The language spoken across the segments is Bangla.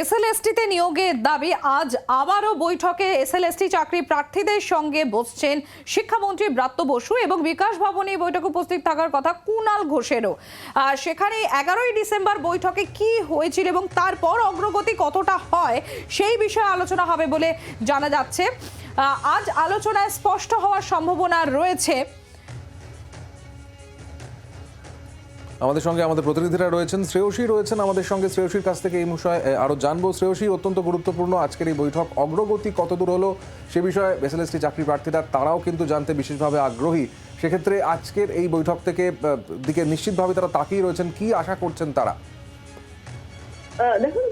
এসএলএসটিতে নিয়োগের দাবি, আজ আবারও বৈঠকে এসএলএসটি চাকরি প্রার্থীদের সঙ্গে বসছেন শিক্ষামন্ত্রী ব্রাত্য বসু এবং বিকাশ ভবনে বৈঠকে উপস্থিত থাকার কথা কুনাল ঘোষেরও। সেখানে এগারোই ডিসেম্বর বৈঠকে কি হয়েছিল এবং তারপর অগ্রগতি কতটা হয় সেই বিষয়ে আলোচনা হবে বলে জানা যাচ্ছে। আজ আলোচনায় স্পষ্ট হওয়ার সম্ভাবনা রয়েছে। আমাদের সঙ্গে আমাদের প্রতিনিধিরা রয়েছেন শ্রেয়সী রয়েছেন আমাদের সঙ্গে। শ্রেয়সীর কাছ থেকে এই বিষয়ে এ, আরও জানব। শ্রেয়সী অত্যন্ত গুরুত্বপূর্ণ আজকের এই বৈঠক। অগ্রগতি কতদূর হলো সে বিষয়ে এসএলএসটি চাকরি প্রার্থীরা তারাও কিন্তু জানতে বিশেষভাবে আগ্রহী। সেক্ষেত্রে আজকের এই বৈঠক থেকে দিকে নিশ্চিতভাবে তারা তাকিয়ে রয়েছেন কি আশা করছেন তারা? দেখুন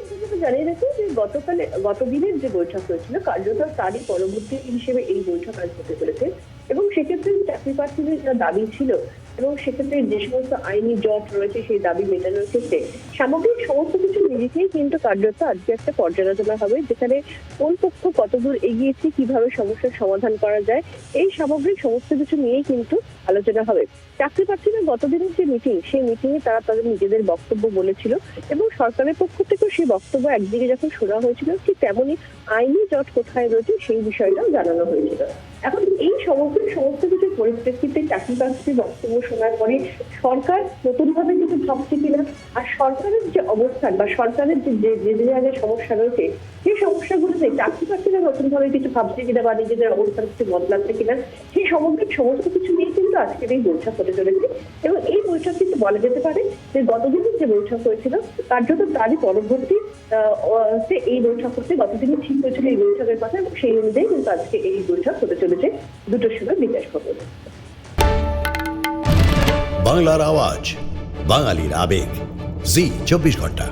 জানিয়ে রাখি যে গতকালে গত দিনের যে বৈঠক হয়েছিল কার্যত তারই পরবর্তী হিসেবে এই বৈঠক আজ হতে চলেছে। এবং সেক্ষেত্রে চাকরি প্রার্থীদের দাবি ছিল এবং সেক্ষেত্রে যে সমস্ত আইনি জট রয়েছে সেই দাবি মেটানোর ক্ষেত্রে সামগ্রিক সমস্ত কিছু মিলিয়েই কিন্তু কার্যত আজকে একটা পর্যালোচনা হবে, যেখানে কোন পক্ষ কতদূর এগিয়েছে, কীভাবে সমস্যার সমাধান করা যায়, এই সামগ্রিক সমস্ত কিছু নিয়েই কিন্তু আলোচনা হবে। চাকরি প্রার্থীদের গতদিনের যে মিটিং সেই মিটিং এ তারা তাদের নিজেদের বক্তব্য বলেছিল এবং সরকারের পক্ষ থেকেও সেই বক্তব্য একদিকে যখন শোনা হয়েছিল, ঠিক তেমনই আইনি জট কোথায় রয়েছে সেই বিষয়টাও জানানো হয়েছিল। এখন এই সমস্ত সমস্ত কিছু পরিপ্রেক্ষিতে চাকরি প্রার্থীর বক্তব্য শোনার পরে সরকার নতুন ভাবে কিছু ভাবছে কিনা, আর সরকারের যে অবস্থান বা সরকারের যে যে জায়গায় সমস্যা রয়েছে, সেই সমস্যাগুলোতে চাকরি প্রার্থীরা নতুন ভাবে কিছু ভাবছে কিনা বা নিজেদের অবস্থান কিছু বদলাচ্ছে কিনা, সেই সামগ্রিক সমস্ত কিছু নিয়ে কিন্তু আজকের এই বৈঠক হতে চলেছে। এবং এই বৈঠক কিন্তু বলা যেতে পারে যে গতদিনের যে বৈঠক হয়েছিল কার্যত তারই পরবর্তী এই বৈঠক হচ্ছে গতদিনই ঠিক হয়েছিল এই বৈঠকের কথা এবং সেই অনুযায়ী কিন্তু আজকে এই বৈঠক হতে চলেছে দুটোর সময় বিকাশ ভবন। বাংলার আওয়াজ, বাঙালির আবেগ। জি চব্বিশ ঘণ্টা।